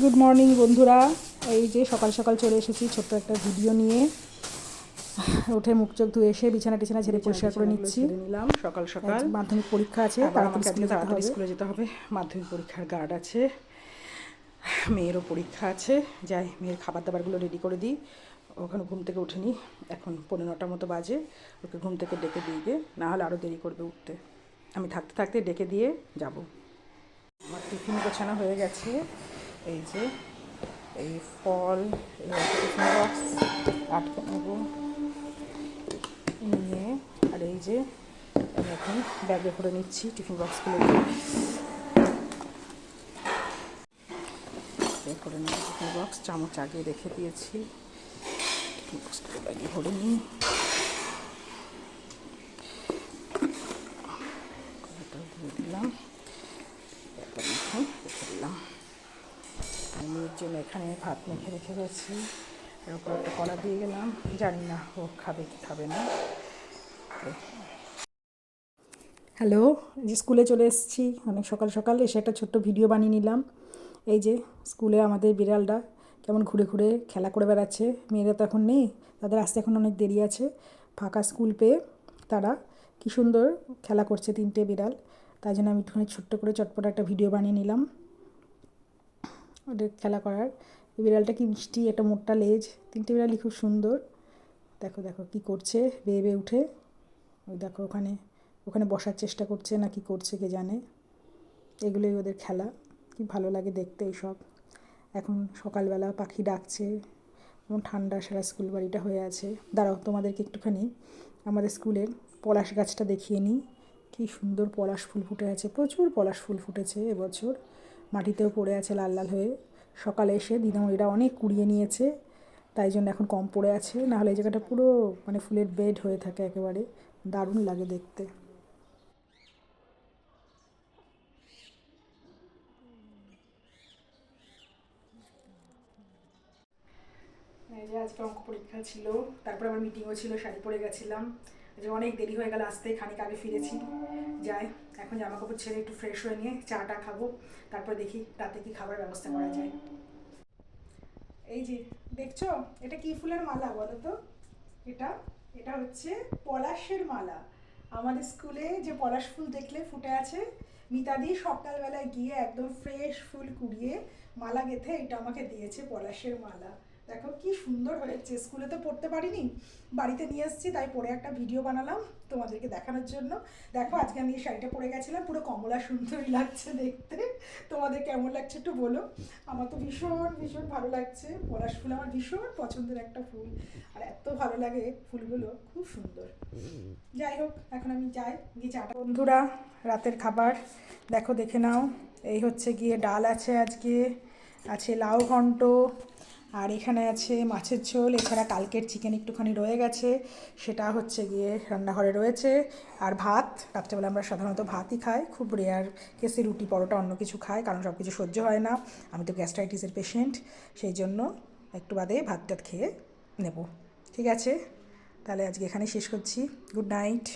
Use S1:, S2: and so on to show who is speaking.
S1: Good morning বন্ধুরা। এই যে সকাল সকাল চলে এসেছি ছোট্ট একটা ভিডিও নিয়ে। উঠে মুখ চোখ ধুয়ে এসে বিছানা টিছানা ঝেড়ে পরিষ্কার করে নিচ্ছি।
S2: নিলাম। সকাল সকাল।
S1: মাধ্যমিক পরীক্ষা আছে তাড়াতাড়ি স্কুলে যেতে
S2: তাড়াতাড়ি
S1: হবে।
S2: স্কুলে যেতে হবে। মাধ্যমিক পরীক্ষার গার্ড আছে। মেয়েরও পরীক্ষা আছে। যাই মেয়ের খাবার দাবারগুলো রেডি করে দিই। ওখানে ঘুম থেকে উঠেনি এখন পনেরো নটার মতো বাজে। ওকে ঘুম থেকে ডেকে দিয়ে না হলে আরও দেরি করবে উঠতে। আমি থাকতে থাকতে ডেকে দিয়ে যাব। আমার টিফিন গোছানো হয়ে গেছে। এই যে, এই ফল বক্স আটকে নেব নিয়ে, আর এই যে, আমি এখন ব্যাগে করে নিচ্ছি টিফিন বক্সগুলো। করে নিই টিফিন বক্স, চামচ আগে রেখে দিয়েছি। টিফিন বক্সগুলো ব্যাগে ভরে নিই কলাটা দিয়ে দিলাম একটা মেখে রেখে দিলাম আর মেয়ের জন্য এখানে ভাত মেখে রেখে গেছি। এর উপর একটা কলা দিয়ে গেলাম। জানি না ও খাবে কি খাবে না।
S1: হ্যালো যে স্কুলে চলে এসেছি। অনেক সকাল সকাল এসে একটা ছোট্ট ভিডিও বানিয়ে নিলাম। এই যে স্কুলে আমাদের বিড়ালটা কেমন ঘুরে ঘুরে খেলা করে বেড়াচ্ছে। মেয়েরা তো এখন নেই, তাদের আসতে এখন অনেক দেরি আছে। ফাঁকা স্কুল পেয়ে তারা কী সুন্দর খেলা করছে তিনটে বিড়াল। তাই জন্য আমি একটুখানি ছোট্ট করে চটপট একটা ভিডিও বানিয়ে নিলাম। ওদের খেলা করার। এই বিড়ালটা কি মিষ্টি, একটা মোটা লেজ। তিনটে বিড়ালই খুব সুন্দর। দেখো দেখো কি করছে, বেয়ে বেয়ে উঠে। ওই দেখো ওখানে ওখানে বসার চেষ্টা করছে না কি করছে কে জানে। এগুলোই ওদের খেলা। কি ভালো লাগে দেখতে এইসব। এখন সকালবেলা পাখি ডাকছে এবং ঠান্ডা সারা স্কুল বাড়িটা হয়ে আছে। দাঁড়াও, তোমাদেরকে একটুখানি আমাদের স্কুলের পলাশ গাছটা দেখিয়ে নিই। কী সুন্দর পলাশ ফুল ফুটে আছে, প্রচুর পলাশ ফুল ফুটেছে এবছর। মাটিতেও পড়ে আছে লাল লাল হয়ে। সকালে এসে দিদিমণিরা অনেক কুড়িয়ে নিয়েছে, তাই জন্য এখন কম পড়ে আছে। নাহলে এই জায়গাটা পুরো মানে ফুলের বেড হয়ে থাকে একেবারে। দারুণ লাগে দেখতে। আজকে অঙ্ক পরীক্ষা ছিল, তারপর আমার মিটিংও ছিল, শাড়ি পরে গেছিলাম। যে অনেক দেরি হয়ে গেল, আসতে খানিক আগে ফিরেছি। যাই, এখন জামা কাপড় ছেড়ে একটু ফ্রেশ হয়ে নিয়ে চাটা খাব, তারপর দেখি রাতে কি খাবার ব্যবস্থা করা যায়। এই যে, দেখছ? এটা কি ফুলের মালা বলো তো? এটা এটা হচ্ছে পলাশের মালা। আমাদের স্কুলে যে পলাশ ফুল দেখলে ফুটে আছে মিতাদি সকালবেলায় গিয়ে একদম ফ্রেশ ফুল কুড়িয়ে মালা গেঁথে এটা আমাকে দিয়েছে পলাশের মালা। দেখো কি সুন্দর হয়েছে। স্কুলে তো পড়তে পারিনি, বাড়িতে নিয়ে এসেছি, তাই পরে একটা ভিডিও বানালাম তোমাদেরকে দেখানোর জন্য। দেখো, আজকে আমি এই শাড়িটা পরে গেছিলাম, পুরো কমলা সুন্দরই লাগছে দেখতে। তোমাদের কেমন লাগছে একটু বলো। আমার তো ভীষণ ভীষণ ভালো লাগছে। পলাশ ফুল আমার ভীষণ পছন্দের একটা ফুল। আর এত ভালো লাগে ফুলগুলো, খুব সুন্দর। যাই হোক, এখন আমি যাই, গিয়ে চাটা বন্ধুরা, রাতের খাবার। দেখো, দেখে নাও। এই হচ্ছে গিয়ে ডাল আছে আজকে। আছে লাউ ঘন্ট। আর এখানে আছে মাছের ঝোল, এছাড়া কালকের চিকেন একটুখানি রয়ে গেছে, সেটা হচ্ছে গিয়ে রান্নাঘরে রয়েছে। আর ভাত, রাত্রেবেলা আমরা সাধারণত ভাতই খাই, খুব রেয়ার কেসে রুটি, পরোটা, অন্য কিছু খাই, কারণ সব কিছু সহ্য হয় না। আমি তো গ্যাস্ট্রাইটিসের পেশেন্ট সেই জন্য একটু বাদে ভাত টাত খেয়ে নেব। ঠিক আছে? তাহলে আজকে এখানে শেষ করছি। Good night